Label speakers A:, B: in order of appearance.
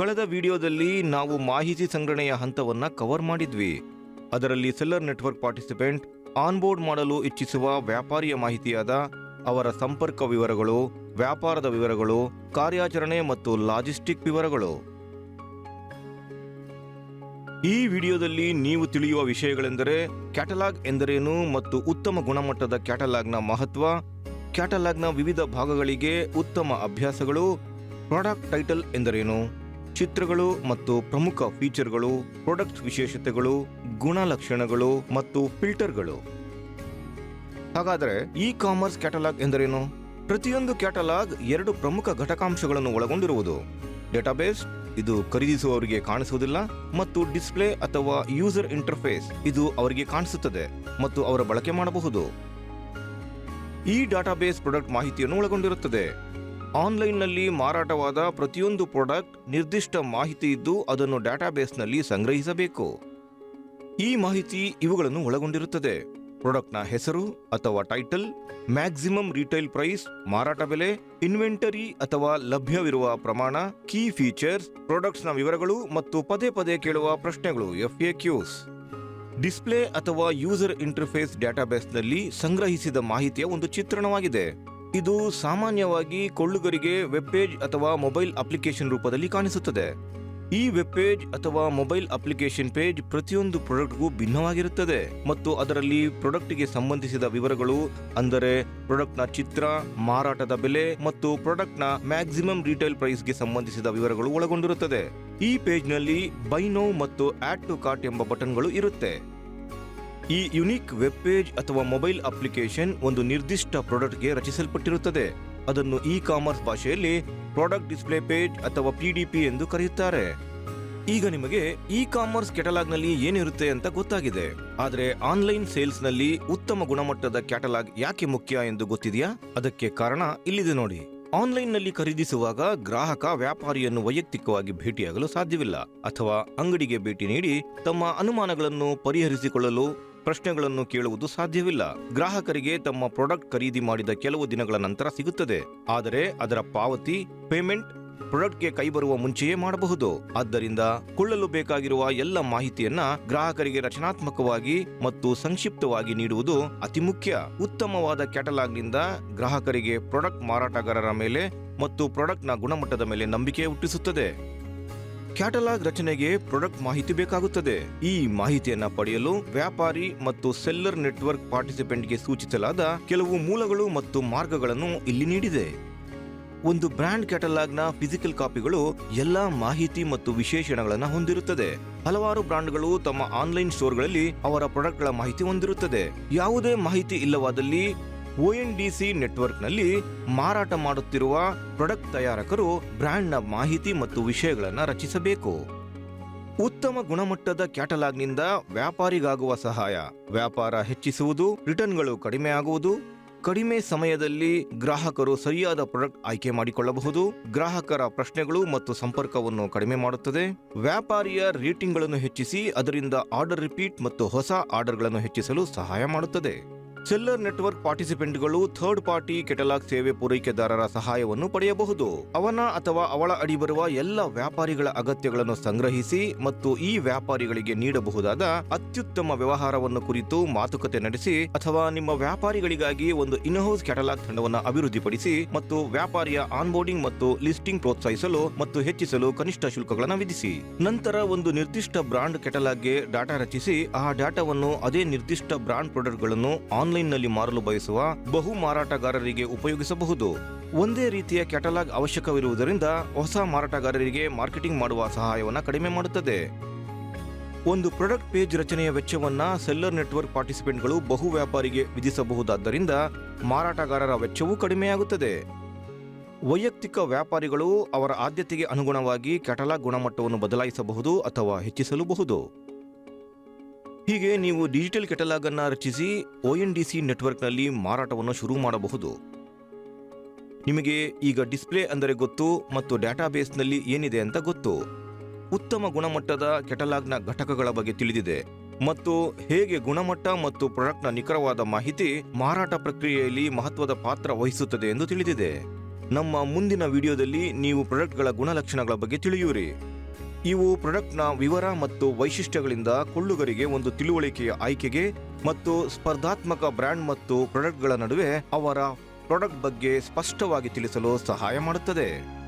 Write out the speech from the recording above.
A: ಕಳೆದ ವಿಡಿಯೋದಲ್ಲಿ ನಾವು ಮಾಹಿತಿ ಸಂಗ್ರಹಣೆಯ ಹಂತವನ್ನು ಕವರ್ ಮಾಡಿದ್ವಿ. ಅದರಲ್ಲಿ ಸೆಲ್ಲರ್ ನೆಟ್ವರ್ಕ್ ಪಾರ್ಟಿಸಿಪೆಂಟ್ ಆನ್ಬೋರ್ಡ್ ಮಾಡಲು ಇಚ್ಛಿಸುವ ವ್ಯಾಪಾರಿಯ ಮಾಹಿತಿಯಾದ ಅವರ ಸಂಪರ್ಕ ವಿವರಗಳು, ವ್ಯಾಪಾರದ ವಿವರಗಳು, ಕಾರ್ಯಾಚರಣೆ ಮತ್ತು ಲಾಜಿಸ್ಟಿಕ್ ವಿವರಗಳು. ಈ ವಿಡಿಯೋದಲ್ಲಿ ನೀವು ತಿಳಿಯುವ ವಿಷಯಗಳೆಂದರೆ ಕ್ಯಾಟಲಾಗ್ ಎಂದರೇನು ಮತ್ತು ಉತ್ತಮ ಗುಣಮಟ್ಟದ ಕ್ಯಾಟಲಾಗ್ನ ಮಹತ್ವ ಕ್ಯಾಟಲಾಗ್ನ ವಿವಿಧ ಭಾಗಗಳಿಗೆ ಉತ್ತಮ ಅಭ್ಯಾಸಗಳು ಪ್ರಾಡಕ್ಟ್ ಟೈಟಲ್ ಎಂದರೇನು? ಚಿತ್ರಗಳು ಮತ್ತು ಪ್ರಮುಖ ಫೀಚರ್ಗಳು ಪ್ರಾಡಕ್ಟ್ ವಿಶೇಷತೆಗಳು, ಗುಣಲಕ್ಷಣಗಳು ಮತ್ತು ಫಿಲ್ಟರ್ಗಳು ಹಾಗಾದರೆ ಇ ಕಾಮರ್ಸ್ ಕ್ಯಾಟಲಾಗ್ ಎಂದರೇನು? ಪ್ರತಿಯೊಂದು ಕ್ಯಾಟಲಾಗ್ ಎರಡು ಪ್ರಮುಖ ಘಟಕಾಂಶಗಳನ್ನು ಒಳಗೊಂಡಿರುವುದು. ಡೇಟಾಬೇಸ್ ಇದು ಖರೀದಿಸುವವರಿಗೆ ಕಾಣಿಸುವುದಿಲ್ಲ, ಮತ್ತು ಡಿಸ್ಪ್ಲೇ ಅಥವಾ ಯೂಸರ್ ಇಂಟರ್ಫೇಸ್ ಇದು ಅವರಿಗೆ ಕಾಣಿಸುತ್ತದೆ ಮತ್ತು ಅವರ ಬಳಕೆ ಮಾಡಬಹುದು. ಈ ಡಾಟಾಬೇಸ್ ಪ್ರಾಡಕ್ಟ್ ಮಾಹಿತಿಯನ್ನು ಒಳಗೊಂಡಿರುತ್ತದೆ. ಆನ್ಲೈನ್ನಲ್ಲಿ ಮಾರಾಟವಾದ ಪ್ರತಿಯೊಂದು ಪ್ರಾಡಕ್ಟ್ ನಿರ್ದಿಷ್ಟ ಮಾಹಿತಿ ಇದ್ದು ಅದನ್ನು ಡಾಟಾಬೇಸ್ನಲ್ಲಿ ಸಂಗ್ರಹಿಸಬೇಕು. ಈ ಮಾಹಿತಿ ಇವುಗಳನ್ನು ಒಳಗೊಂಡಿರುತ್ತದೆ. ಪ್ರಾಡಕ್ಟ್ನ ಹೆಸರು ಅಥವಾ ಟೈಟಲ್, ಮ್ಯಾಕ್ಸಿಮಮ್ ರಿಟೈಲ್ ಪ್ರೈಸ್, ಮಾರಾಟ ಬೆಲೆ, ಇನ್ವೆಂಟರಿ ಅಥವಾ ಲಭ್ಯವಿರುವ ಪ್ರಮಾಣ, ಕೀ ಫೀಚರ್ಸ್, ಪ್ರಾಡಕ್ಟ್ಸ್ನ ವಿವರಗಳು ಮತ್ತು ಪದೇ ಪದೇ ಕೇಳುವ ಪ್ರಶ್ನೆಗಳು ಎಫ್ಎಕ್ಯೂಸ್. ಡಿಸ್ಪ್ಲೇ ಅಥವಾ ಯೂಸರ್ ಇಂಟರ್ಫೇಸ್ ಡಾಟಾಬೇಸ್ನಲ್ಲಿ ಸಂಗ್ರಹಿಸಿದ ಮಾಹಿತಿಯ ಒಂದು ಚಿತ್ರಣವಾಗಿದೆ. ಇದು ಸಾಮಾನ್ಯವಾಗಿ ಕೊಳ್ಳುಗರಿಗೆ ವೆಬ್ ಪೇಜ್ ಅಥವಾ ಮೊಬೈಲ್ ಅಪ್ಲಿಕೇಶನ್ ರೂಪದಲ್ಲಿ ಕಾಣಿಸುತ್ತದೆ. ಈ ವೆಬ್ ಪೇಜ್ ಅಥವಾ ಮೊಬೈಲ್ ಅಪ್ಲಿಕೇಶನ್ ಪೇಜ್ ಪ್ರತಿಯೊಂದು ಪ್ರಾಡಕ್ಟ್ಗೂ ಭಿನ್ನವಾಗಿರುತ್ತದೆ ಮತ್ತು ಅದರಲ್ಲಿ ಪ್ರಾಡಕ್ಟ್ಗೆ ಸಂಬಂಧಿಸಿದ ವಿವರಗಳು ಅಂದರೆ ಪ್ರಾಡಕ್ಟ್ನ ಚಿತ್ರ, ಮಾರಾಟದ ಬೆಲೆ ಮತ್ತು ಪ್ರಾಡಕ್ಟ್ನ ಮ್ಯಾಕ್ಸಿಮಮ್ ರೀಟೇಲ್ ಪ್ರೈಸ್ಗೆ ಸಂಬಂಧಿಸಿದ ವಿವರಗಳು ಒಳಗೊಂಡಿರುತ್ತದೆ. ಈ ಪೇಜ್ನಲ್ಲಿ ಬೈ ನೋ ಮತ್ತು ಆಡ್ ಟು ಕಾರ್ಟ್ ಎಂಬ ಬಟನ್ಗಳು ಇರುತ್ತೆ. ಈ ಯುನಿಕ್ ವೆಬ್ ಪೇಜ್ ಅಥವಾ ಮೊಬೈಲ್ ಅಪ್ಲಿಕೇಶನ್ ಒಂದು ನಿರ್ದಿಷ್ಟ ಪ್ರಾಡಕ್ಟ್ಗೆ ರಚಿಸಲ್ಪಟ್ಟಿರುತ್ತದೆ. ಅದನ್ನು ಇ ಕಾಮರ್ಸ್ ಭಾಷೆಯಲ್ಲಿ ಪ್ರಾಡಕ್ಟ್ ಡಿಸ್ಪ್ಲೇ ಪೇಜ್ ಅಥವಾ ಪಿಡಿಪಿ ಎಂದು ಕರೆಯುತ್ತಾರೆ. ಈಗ ನಿಮಗೆ ಇ ಕಾಮರ್ಸ್ ಕ್ಯಾಟಲಾಗ್ನಲ್ಲಿ ಏನಿರುತ್ತೆ ಅಂತ ಗೊತ್ತಾಗಿದೆ. ಆದರೆ ಆನ್ಲೈನ್ ಸೇಲ್ಸ್ನಲ್ಲಿ ಉತ್ತಮ ಗುಣಮಟ್ಟದ ಕ್ಯಾಟಲಾಗ್ ಯಾಕೆ ಮುಖ್ಯ ಎಂದು ಗೊತ್ತಿದೆಯಾ? ಅದಕ್ಕೆ ಕಾರಣ ಇಲ್ಲಿದೆ ನೋಡಿ. ಆನ್ಲೈನ್ನಲ್ಲಿ ಖರೀದಿಸುವಾಗ ಗ್ರಾಹಕ ವ್ಯಾಪಾರಿಯನ್ನು ವೈಯಕ್ತಿಕವಾಗಿ ಭೇಟಿಯಾಗಲು ಸಾಧ್ಯವಿಲ್ಲ. ಅಥವಾ ಅಂಗಡಿಗೆ ಭೇಟಿ ನೀಡಿ ತಮ್ಮ ಅನುಮಾನಗಳನ್ನು ಪರಿಹರಿಸಿಕೊಳ್ಳಲು ಪ್ರಶ್ನೆಗಳನ್ನು ಕೇಳುವುದು ಸಾಧ್ಯವಿಲ್ಲ. ಗ್ರಾಹಕರಿಗೆ ತಮ್ಮ ಪ್ರಾಡಕ್ಟ್ ಖರೀದಿ ಮಾಡಿದ ಕೆಲವು ದಿನಗಳ ನಂತರ ಸಿಗುತ್ತದೆ. ಆದರೆ ಅದರ ಪಾವತಿ, ಪೇಮೆಂಟ್, ಪ್ರಾಡಕ್ಟ್ಗೆ ಕೈ ಬರುವ ಮುಂಚೆಯೇ ಮಾಡಬಹುದು. ಆದ್ದರಿಂದ ಕೊಳ್ಳಲು ಬೇಕಾಗಿರುವ ಎಲ್ಲ ಮಾಹಿತಿಯನ್ನ ಗ್ರಾಹಕರಿಗೆ ರಚನಾತ್ಮಕವಾಗಿ ಮತ್ತು ಸಂಕ್ಷಿಪ್ತವಾಗಿ ನೀಡುವುದು ಅತಿ ಮುಖ್ಯ. ಉತ್ತಮವಾದ ಕ್ಯಾಟಲಾಗ್ನಿಂದ ಗ್ರಾಹಕರಿಗೆ ಪ್ರಾಡಕ್ಟ್ ಮಾರಾಟಗಾರರ ಮೇಲೆ ಮತ್ತು ಪ್ರಾಡಕ್ಟ್ನ ಗುಣಮಟ್ಟದ ಮೇಲೆ ನಂಬಿಕೆ ಹುಟ್ಟಿಸುತ್ತದೆ. ಕ್ಯಾಟಲಾಗ್ ರಚನೆಗೆ ಪ್ರಾಡಕ್ಟ್ ಮಾಹಿತಿ ಬೇಕಾಗುತ್ತದೆ. ಈ ಮಾಹಿತಿಯನ್ನು ಪಡೆಯಲು ವ್ಯಾಪಾರಿ ಮತ್ತು ಸೆಲ್ಲರ್ ನೆಟ್ವರ್ಕ್ ಪಾರ್ಟಿಸಿಪೆಂಟ್ಗೆ ಸೂಚಿಸಲಾದ ಕೆಲವು ಮೂಲಗಳು ಮತ್ತು ಮಾರ್ಗಗಳನ್ನು ಇಲ್ಲಿ ನೀಡಿದೆ. ಒಂದು ಬ್ರ್ಯಾಂಡ್ ಕ್ಯಾಟಲಾಗ್ನ ಫಿಸಿಕಲ್ ಕಾಪಿಗಳು ಎಲ್ಲಾ ಮಾಹಿತಿ ಮತ್ತು ವಿಶೇಷಣಗಳನ್ನು ಹೊಂದಿರುತ್ತದೆ. ಹಲವಾರು ಬ್ರ್ಯಾಂಡ್ಗಳು ತಮ್ಮ ಆನ್ಲೈನ್ ಸ್ಟೋರ್ಗಳಲ್ಲಿ ಅವರ ಪ್ರಾಡಕ್ಟ್ಗಳ ಮಾಹಿತಿ ಹೊಂದಿರುತ್ತದೆ. ಯಾವುದೇ ಮಾಹಿತಿ ಇಲ್ಲವಾದಲ್ಲಿ ಸಿ ನೆಟ್ವರ್ಕ್ನಲ್ಲಿ ಮಾರಾಟ ಮಾಡುತ್ತಿರುವ ಪ್ರಾಡಕ್ಟ್ ತಯಾರಕರು ಬ್ರ್ಯಾಂಡ್ನ ಮಾಹಿತಿ ಮತ್ತು ವಿಷಯಗಳನ್ನು ರಚಿಸಬೇಕು. ಉತ್ತಮ ಗುಣಮಟ್ಟದ ಕ್ಯಾಟಲಾಗ್ನಿಂದ ವ್ಯಾಪಾರಿಗಾಗುವ ಸಹಾಯ. ವ್ಯಾಪಾರ ಹೆಚ್ಚಿಸುವುದು, ರಿಟರ್ನ್ಗಳು ಕಡಿಮೆ ಆಗುವುದು, ಕಡಿಮೆ ಸಮಯದಲ್ಲಿ ಗ್ರಾಹಕರು ಸರಿಯಾದ ಪ್ರಾಡಕ್ಟ್ ಆಯ್ಕೆ ಮಾಡಿಕೊಳ್ಳಬಹುದು, ಗ್ರಾಹಕರ ಪ್ರಶ್ನೆಗಳು ಮತ್ತು ಸಂಪರ್ಕವನ್ನು ಕಡಿಮೆ ಮಾಡುತ್ತದೆ. ವ್ಯಾಪಾರಿಯ ರೇಟಿಂಗ್ಗಳನ್ನು ಹೆಚ್ಚಿಸಿ, ಅದರಿಂದ ಆರ್ಡರ್ ರಿಪೀಟ್ ಮತ್ತು ಹೊಸ ಆರ್ಡರ್ಗಳನ್ನು ಹೆಚ್ಚಿಸಲು ಸಹಾಯ ಮಾಡುತ್ತದೆ. ಸೆಲ್ಲರ್ ನೆಟ್ವರ್ಕ್ ಪಾರ್ಟಿಸಿಪೆಂಟ್ಗಳು ಥರ್ಡ್ ಪಾರ್ಟಿ ಕೆಟಲಾಗ್ ಸೇವೆ ಪೂರೈಕೆದಾರರ ಸಹಾಯವನ್ನು ಪಡೆಯಬಹುದು. ಅವನ ಅಥವಾ ಅವಳ ಅಡಿ ಬರುವ ಎಲ್ಲ ವ್ಯಾಪಾರಿಗಳ ಅಗತ್ಯಗಳನ್ನು ಸಂಗ್ರಹಿಸಿ ಮತ್ತು ಈ ವ್ಯಾಪಾರಿಗಳಿಗೆ ನೀಡಬಹುದಾದ ಅತ್ಯುತ್ತಮ ವ್ಯವಹಾರವನ್ನು ಕುರಿತು ಮಾತುಕತೆ ನಡೆಸಿ ಅಥವಾ ನಿಮ್ಮ ವ್ಯಾಪಾರಿಗಳಿಗಾಗಿ ಒಂದು ಇನ್ಹೌಸ್ ಕ್ಯಾಟಲಾಗ್ ತಂಡವನ್ನು ಅಭಿವೃದ್ಧಿಪಡಿಸಿ ಮತ್ತು ವ್ಯಾಪಾರಿಯ ಆನ್ಬೋರ್ಡಿಂಗ್ ಮತ್ತು ಲಿಸ್ಟಿಂಗ್ ಪ್ರೋತ್ಸಾಹಿಸಲು ಮತ್ತು ಹೆಚ್ಚಿಸಲು ಕನಿಷ್ಠ ಶುಲ್ಕಗಳನ್ನು ವಿಧಿಸಿ. ನಂತರ ಒಂದು ನಿರ್ದಿಷ್ಟ ಬ್ರಾಂಡ್ ಕೆಟಲಾಗ್ಗೆ ಡಾಟಾ ರಚಿಸಿ ಆ ಡಾಟಾವನ್ನು ಅದೇ ನಿರ್ದಿಷ್ಟ ಬ್ರಾಂಡ್ ಪ್ರಾಡಕ್ಟ್ಗಳನ್ನು ಆನ್ಲೈನ್ನಲ್ಲಿ ಮಾರಲು ಬಯಸುವ ಬಹು ಮಾರಾಟಗಾರರಿಗೆ ಉಪಯೋಗಿಸಬಹುದು. ಒಂದೇ ರೀತಿಯ ಕ್ಯಾಟಲಾಗ್ ಅವಶ್ಯಕವಿರುವುದರಿಂದ ಹೊಸ ಮಾರಾಟಗಾರರಿಗೆ ಮಾರ್ಕೆಟಿಂಗ್ ಮಾಡುವ ಸಹಾಯವನ್ನು ಕಡಿಮೆ ಮಾಡುತ್ತದೆ. ಒಂದು ಪ್ರಾಡಕ್ಟ್ ಪೇಜ್ ರಚನೆಯ ವೆಚ್ಚವನ್ನು ಸೆಲ್ಲರ್ ನೆಟ್ವರ್ಕ್ ಪಾರ್ಟಿಸಿಪೆಂಟ್ಗಳು ಬಹು ವ್ಯಾಪಾರಿಗೆ ವಿಧಿಸಬಹುದಾದ್ದರಿಂದ ಮಾರಾಟಗಾರರ ವೆಚ್ಚವೂ ಕಡಿಮೆಯಾಗುತ್ತದೆ. ವೈಯಕ್ತಿಕ ವ್ಯಾಪಾರಿಗಳು ಅವರ ಆದ್ಯತೆಗೆ ಅನುಗುಣವಾಗಿ ಕ್ಯಾಟಲಾಗ್ ಗುಣಮಟ್ಟವನ್ನು ಬದಲಾಯಿಸಬಹುದು ಅಥವಾ ಹೆಚ್ಚಿಸಲೂಬಹುದು. ಹೀಗೆ ನೀವು ಡಿಜಿಟಲ್ ಕೆಟಲಾಗ್ ಅನ್ನ ರಚಿಸಿ ಸಿ ನೆಟ್ವರ್ಕ್ನಲ್ಲಿ ಮಾರಾಟವನ್ನು ಶುರು ಮಾಡಬಹುದು. ನಿಮಗೆ ಈಗ ಡಿಸ್ಪ್ಲೇ ಅಂದರೆ ಗೊತ್ತು ಮತ್ತು ಡಾಟಾಬೇಸ್ನಲ್ಲಿ ಏನಿದೆ ಅಂತ ಗೊತ್ತು. ಉತ್ತಮ ಗುಣಮಟ್ಟದ ಕೆಟಲಾಗ್ನ ಘಟಕಗಳ ಬಗ್ಗೆ ತಿಳಿದಿದೆ ಮತ್ತು ಹೇಗೆ ಗುಣಮಟ್ಟ ಮತ್ತು ಪ್ರಾಡಕ್ಟ್ನ ನಿಖರವಾದ ಮಾಹಿತಿ ಮಾರಾಟ ಪ್ರಕ್ರಿಯೆಯಲ್ಲಿ ಮಹತ್ವದ ಪಾತ್ರ ವಹಿಸುತ್ತದೆ ಎಂದು ತಿಳಿದಿದೆ. ನಮ್ಮ ಮುಂದಿನ ವಿಡಿಯೋದಲ್ಲಿ ನೀವು ಪ್ರಾಡಕ್ಟ್ಗಳ ಗುಣಲಕ್ಷಣಗಳ ಬಗ್ಗೆ ತಿಳಿಯುವಿರಿ. ಇವು ಪ್ರಾಡಕ್ಟ್ನ ವಿವರ ಮತ್ತು ವೈಶಿಷ್ಟ್ಯಗಳಿಂದ ಕೊಳ್ಳುಗರಿಗೆ ಒಂದು ತಿಳುವಳಿಕೆಯ ಆಯ್ಕೆಗೆ ಮತ್ತು ಸ್ಪರ್ಧಾತ್ಮಕ ಬ್ರ್ಯಾಂಡ್ ಮತ್ತು ಪ್ರಾಡಕ್ಟ್ಗಳ ನಡುವೆ ಅವರ ಪ್ರಾಡಕ್ಟ್ ಬಗ್ಗೆ ಸ್ಪಷ್ಟವಾಗಿ ತಿಳಿಸಲು ಸಹಾಯ ಮಾಡುತ್ತದೆ.